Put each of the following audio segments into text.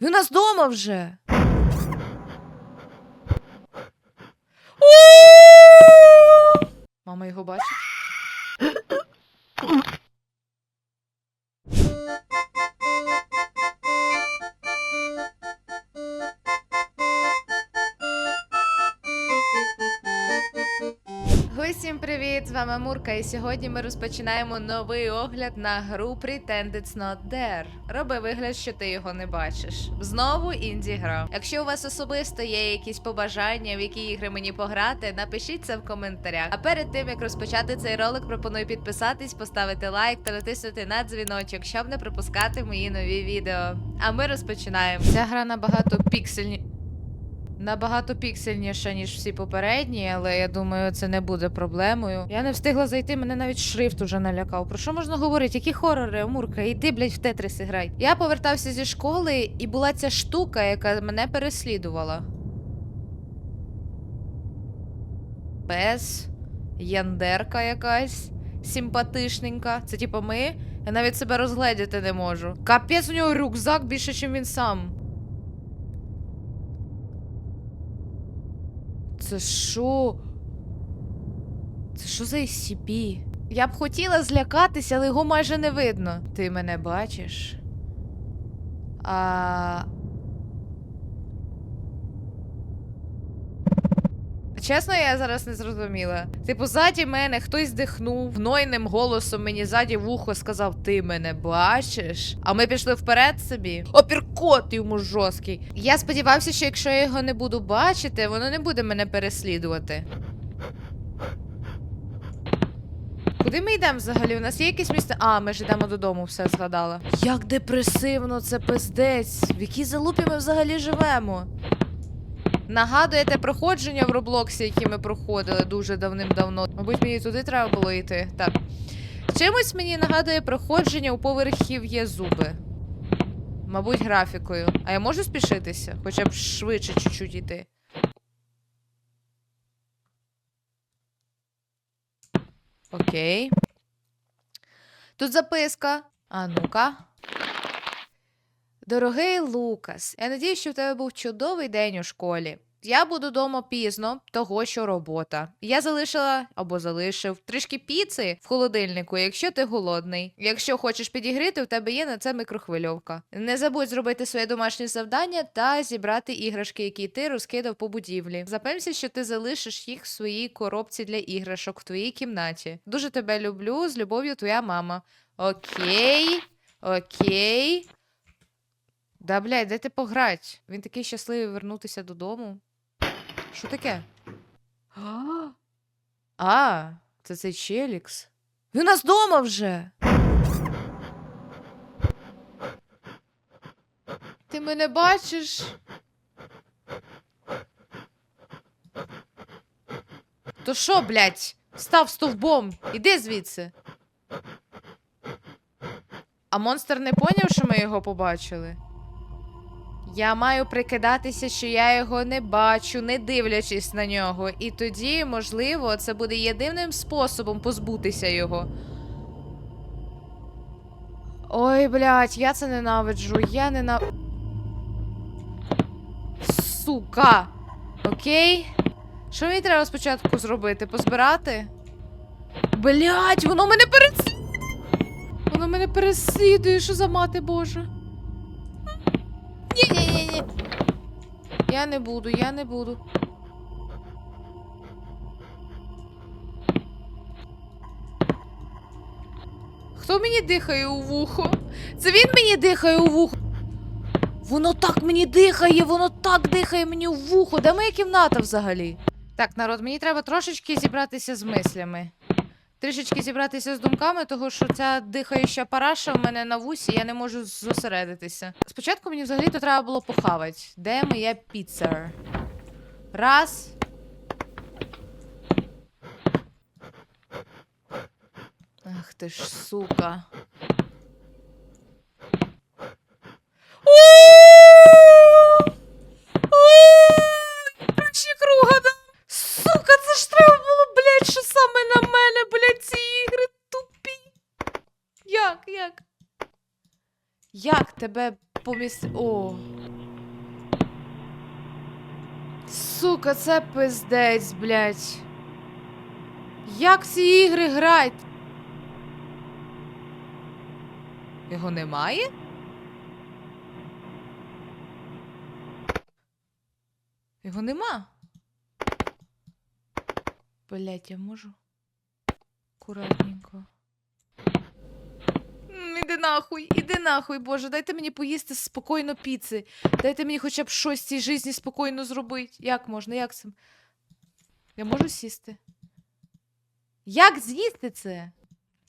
Він у нас дома вже. Мама його бачить? Усім привіт! З вами Мурка, і сьогодні ми розпочинаємо новий огляд на гру Pretend It's Not There. Роби вигляд, що ти його не бачиш. Знову інді гра. Якщо у вас особисто є якісь побажання, в які ігри мені пограти, напишіть це в коментарях. А перед тим як розпочати цей ролик, пропоную підписатись, поставити лайк та натиснути на дзвіночок, щоб не пропускати мої нові відео. А ми розпочинаємо. Ця гра набагато піксельні. Набагато піксельніша, ніж всі попередні, але я думаю, це не буде проблемою. Я не встигла зайти, мене навіть шрифт уже налякав. Про що можна говорити? Які хорори, Амурка? Іди, блядь, в тетрис грай. Я повертався зі школи, і була ця штука, яка мене переслідувала. Пес, яндерка якась, симпатичненька. Це типу ми. Я навіть себе розгледіти не можу. Капець у нього рюкзак більше, ніж він сам. Це що? Це що за SCP? Я б хотіла злякатися, але його майже не видно. Ти мене бачиш? А. Чесно, я зараз не зрозуміла. Типу, ззаді мене хтось дихнув, гнойним голосом мені ззаді в ухо сказав: Ти мене бачиш? А ми пішли вперед собі. Опіркот йому жорсткий. Я сподівався, що якщо я його не буду бачити, воно не буде мене переслідувати. Куди ми йдемо взагалі? У нас є якесь місце. А, ми ж йдемо додому, все згадала. Як депресивно, це пиздець. В якій залупі ми взагалі живемо? Нагадуєте проходження в Роблоксі, які ми проходили дуже давним-давно. Мабуть, мені туди треба було йти. Так. Чимось мені нагадує проходження у поверхів є зуби. Мабуть, графікою. А я можу спішитися? Хоча б швидше чуть-чуть йти. Окей. Тут записка. А ну-ка. Дорогий Лукас, я надію, що в тебе був чудовий день у школі. Я буду вдома пізно, того що робота. Я залишила або залишив трішки піци в холодильнику, якщо ти голодний. Якщо хочеш підігріти, в тебе є на це мікрохвильовка. Не забудь зробити своє домашнє завдання та зібрати іграшки, які ти розкидав по будівлі. Запевнися, що ти залишиш їх в своїй коробці для іграшок в твоїй кімнаті. Дуже тебе люблю. З любов'ю, твоя мама. Окей, окей. Да, блядь, ти пограть? Він такий щасливий вернутися додому. Що таке? А, а це цей Челікс. Він у нас дома вже. Ти мене бачиш? То що, блядь? Став стовбом. Іди звідси. А монстр не поняв, що ми його побачили? Я маю прикидатися, що я його не бачу, не дивлячись на нього. І тоді, можливо, це буде єдиним способом позбутися його. Ой, блядь, я це ненавиджу. Я ненав... Сука. Окей. Що мені треба спочатку зробити? Позбирати? Блядь, воно мене переслідує. Воно мене переслідує, що за мати Божа. Я не буду, я не буду. Хто мені дихає у вухо? Це він мені дихає у вухо. Воно так мені дихає, воно так дихає мені у вухо. Де моя кімната взагалі? Так, народ, мені треба трошечки зібратися з мислями. Трішечки зібратися з думками, того що ця дихаюча параша в мене на вусі, я не можу зосередитися. Спочатку мені взагалі-то треба було похавати. Де моя піца? Раз. Ах ти ж сука. Ключі круга, да? Сука, це ж треба було, блядь, що саме на мене, блядь, ці ігри тупі. Як, як? Як тебе по... помісти. О. Сука, це пиздець, блядь. Як ці ігри грають? Його немає? Його нема. Блять, я можу. Акуратненько. Іди нахуй, іди нахуй, боже, дайте мені поїсти спокійно піци. Дайте мені хоча б щось в цій житті спокійно зробити. Як можна, як це? Я можу сісти? Як з'їсти це?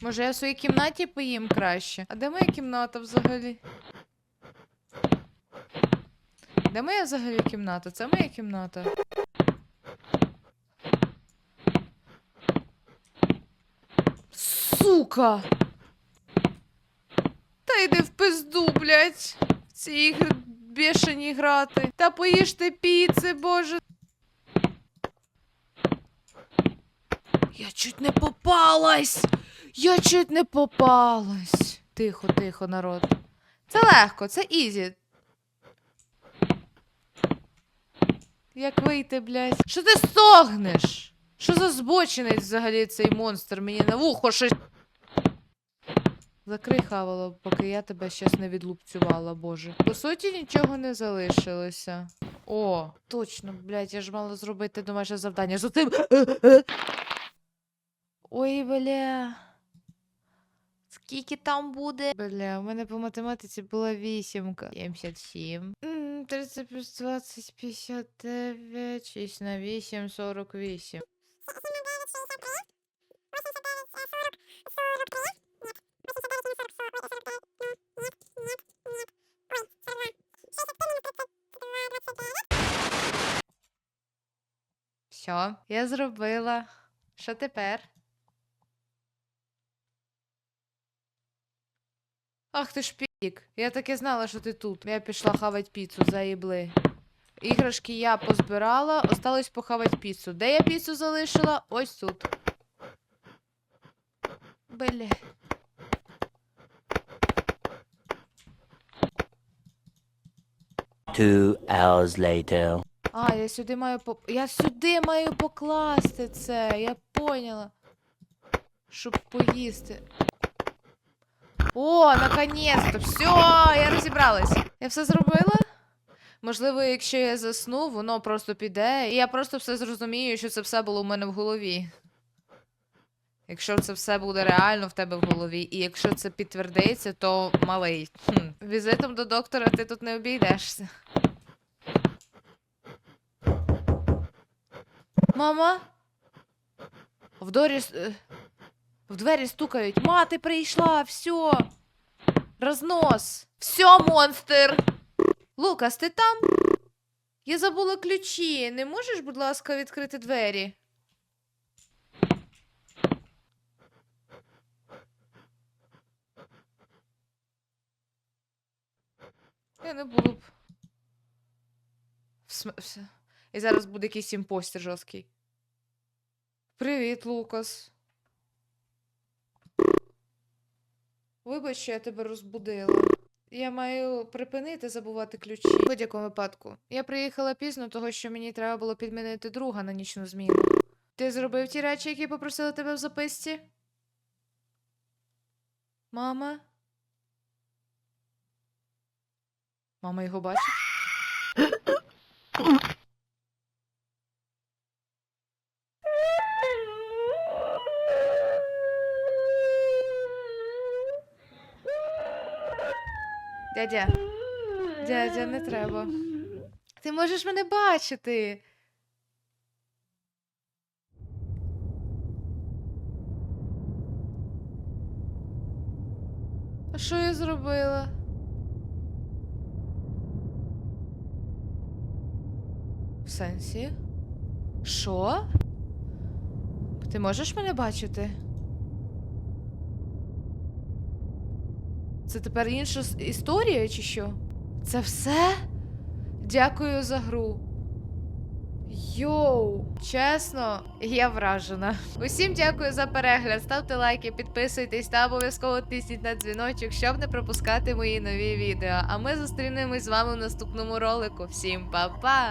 Може, я в своїй кімнаті поїм краще? А де моя кімната взагалі? Де моя взагалі кімната? Це моя кімната. Сука! Йди в пизду, блядь. В ці ігри бешені грати. Та поїжте піци, боже. Я чуть не попалась. Я чуть не попалась. Тихо, тихо, народ. Це легко, це ізі. Як вийти, блядь? Що ти стогнеш? Що за збочинець взагалі цей монстр мені на вухо щось. Закрий хавало, поки я тебе щас не відлупцювала, боже. По суті, нічого не залишилося. О, точно, блядь, я ж мала зробити домашнє завдання. За тим. Ой, бля. Скільки там буде? Бля, у мене по математиці була вісімка. 77. М, 30 плюс 20, 59, 6 на 8, 48. Все, я зробила. Що тепер? Ах ти ж пік. Я таки знала, що ти тут. Я пішла хавать піцу, заїбли. Іграшки я позбирала, осталось похавать піцу. Де я піцу залишила? Ось тут. Бля. Two hours later. А, я сюди маю по... Я сюди маю покласти це. Я поняла. Щоб поїсти. О, наконець-то! Все, я розібралась. Я все зробила? Можливо, якщо я засну, воно просто піде, і я просто все зрозумію, що це все було в мене в голові. Якщо це все буде реально в тебе в голові, і якщо це підтвердиться, то малий. Хм. Візитом до доктора ти тут не обійдешся. Мама? В, дорі... в двері стукають. Мати прийшла, все. Рознос. Все, монстр. Лукас, ти там? Я забула ключі. Не можеш, будь ласка, відкрити двері? Я не буду б. В см- в- І зараз буде якийсь імпостер жорсткий. Привіт, Лукас. Вибач, що я тебе розбудила. Я маю припинити забувати ключі. В будь-якому випадку. Я приїхала пізно, того що мені треба було підмінити друга на нічну зміну. Ти зробив ті речі, які попросила тебе в записці? Мама? Мама його бачить? Дядя. Дядя, не треба. Ти можеш мене бачити. А що я зробила? В сенсі? Що? Ти можеш мене бачити? Це тепер інша історія, чи що? Це все? Дякую за гру. Йоу, чесно, я вражена. Усім дякую за перегляд. Ставте лайки, підписуйтесь та обов'язково тисніть на дзвіночок, щоб не пропускати мої нові відео. А ми зустрінемось з вами в наступному ролику. Всім па-па!